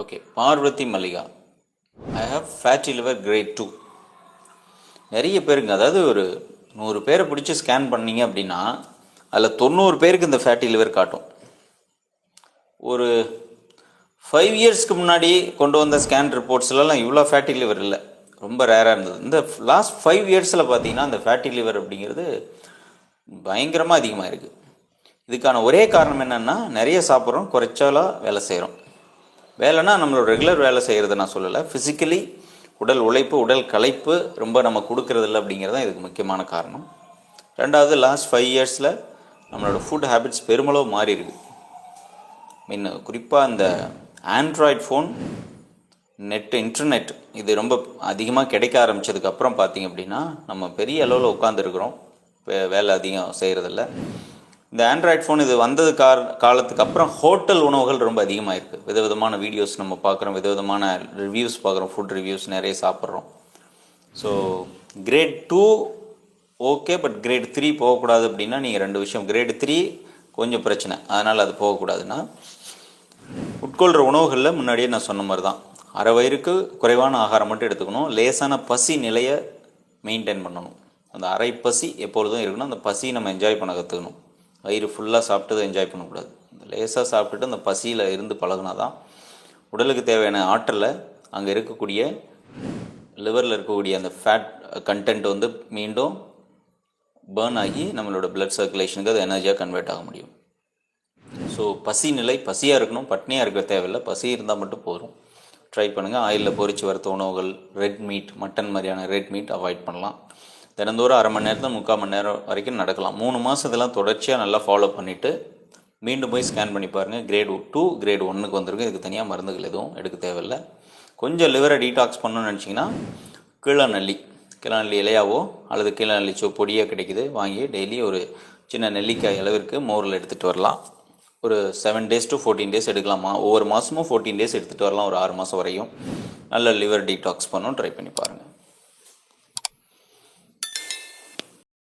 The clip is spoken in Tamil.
Okay Parvati Mallika I have fatty liver grade two நிறைய பேருங்க அதாவது ஒரு நூறு பேரை பிடிச்சி ஸ்கேன் பண்ணீங்க அப்படின்னா அதில் தொண்ணூறு பேருக்கு இந்த ஃபேட்டி லிவர் காட்டும். ஒரு ஃபைவ் இயர்ஸ்க்கு முன்னாடி கொண்டு வந்த ஸ்கேன் ரிப்போர்ட்ஸ்லலாம் இவ்வளோ ஃபேட்டி லிவர் இல்லை. ரொம்ப ரேராக இருந்தது. இந்த லாஸ்ட் ஃபைவ் இயர்ஸில் பார்த்தீங்கன்னா அந்த ஃபேட்டி லிவர் அப்படிங்கிறது பயங்கரமாக அதிகமாக இருக்குது இதுக்கான ஒரே காரணம் என்னென்னா நிறைய சாப்பிட்றோம் குறைச்சாலாக வேலை செய்கிறோம் வேலைன்னா நம்மளோட ரெகுலர் வேலை செய்கிறத நான் சொல்லலை. ஃபிசிக்கலி உடல் உழைப்பு உடல் களைப்பு ரொம்ப நம்ம கொடுக்கறதில்ல அப்படிங்கிறது தான் இதுக்கு முக்கியமான காரணம். ரெண்டாவது லாஸ்ட் ஃபைவ் இயர்ஸில் நம்மளோட ஃபுட் ஹேபிட்ஸ் பெருமளவு மாறி மீன் குறிப்பாக இந்த ஆண்ட்ராய்ட் ஃபோன் நெட் இன்டர்நெட் இது ரொம்ப அதிகமாக கிடைக்க ஆரம்பித்ததுக்கப்புறம் பார்த்தீங்க அப்படின்னா நம்ம பெரிய அளவில் உட்காந்துருக்குறோம் வேலை அதிகம் செய்கிறதில்ல இந்த ஆண்ட்ராய்ட் ஃபோன் இது வந்தது கார் காலத்துக்கு அப்புறம் ஹோட்டல் உணவுகள் ரொம்ப அதிகமாக இருக்குது விதவிதமான வீடியோஸ் நம்ம பார்க்குறோம் விதவிதமான ரிவ்யூஸ் பார்க்குறோம் ஃபுட் ரிவ்யூஸ் நிறைய சாப்பிட்றோம். So grade two okay but grade three போகக்கூடாது அப்படின்னா நீங்கள் ரெண்டு விஷயம். கிரேட் த்ரீ கொஞ்சம் பிரச்சனை. அதனால் அது போகக்கூடாதுன்னா உட்கொள்கிற உணவுகளில் முன்னாடியே நான் சொன்ன மாதிரி தான் அரை வயிறுக்கு குறைவான ஆகாரம் மட்டும் எடுத்துக்கணும். லேசான பசி நிலையை மெயின்டைன் பண்ணணும். அந்த அரை பசி எப்பொழுதும் இருக்கணும். அந்த பசியை நம்ம என்ஜாய் பண்ண கற்றுக்கணும் வயிறு ஃபுல்லாக சாப்பிட்டதை என்ஜாய் பண்ணக்கூடாது. லேசாக சாப்பிட்டுட்டு அந்த பசியில் இருந்து பழகினா தான் உடலுக்கு தேவையான ஆற்றலை அங்கே இருக்கக்கூடிய லிவரில் இருக்கக்கூடிய அந்த ஃபேட் கண்டென்ட் வந்து மீண்டும் பேர்ன் ஆகி நம்மளோட பிளட் சர்க்குலேஷனுக்கு அது எனர்ஜியாக கன்வெர்ட் ஆக முடியும். ஸோ பசி நிலை பசியாக இருக்கணும் பட்னியாக இருக்க தேவையில்லை. பசி இருந்தால் மட்டும் போதும். ட்ரை பண்ணுங்கள் ஆயிலில் பொறிச்சு வறுத்த உணவுகள் ரெட் மீட் மட்டன் மாதிரியான ரெட் மீட் அவாய்ட் பண்ணலாம். தினந்தோறும் அரை மணி நேரத்தில் முக்கால் மணி நேரம் வரைக்கும் நடக்கலாம். மூணு மாதம் இதெல்லாம் தொடர்ச்சியாக நல்லா ஃபாலோ பண்ணிவிட்டு மீண்டும் போய் ஸ்கேன் பண்ணி பாருங்கள் கிரேட் டூ கிரேட் ஒன்றுக்கு வந்திருக்கு. இதுக்கு தனியாக மருந்துகள் எதுவும் எடுக்க தேவையில்லை. கொஞ்சம் லிவரை டீடாக்ஸ் பண்ணணும்னு நினச்சிங்கன்னா கீழநெல்லி கீழநெல்லி இலையாவோ அல்லது கீழநெல்லி சோ பொடியாக கிடைக்குது வாங்கி டெய்லி ஒரு சின்ன நெல்லிக்காய் அளவிற்கு மோரில் எடுத்துகிட்டு வரலாம். ஒரு seven days to fourteen days எடுக்கலாமா? ஒவ்வொரு மாதமும் ஃபோர்டீன் டேஸ் எடுத்துகிட்டு வரலாம். ஒரு ஆறு மாதம் வரையும். நல்ல லிவர் டீடாக்ஸ் பண்ணும் ட்ரை பண்ணி பாருங்கள்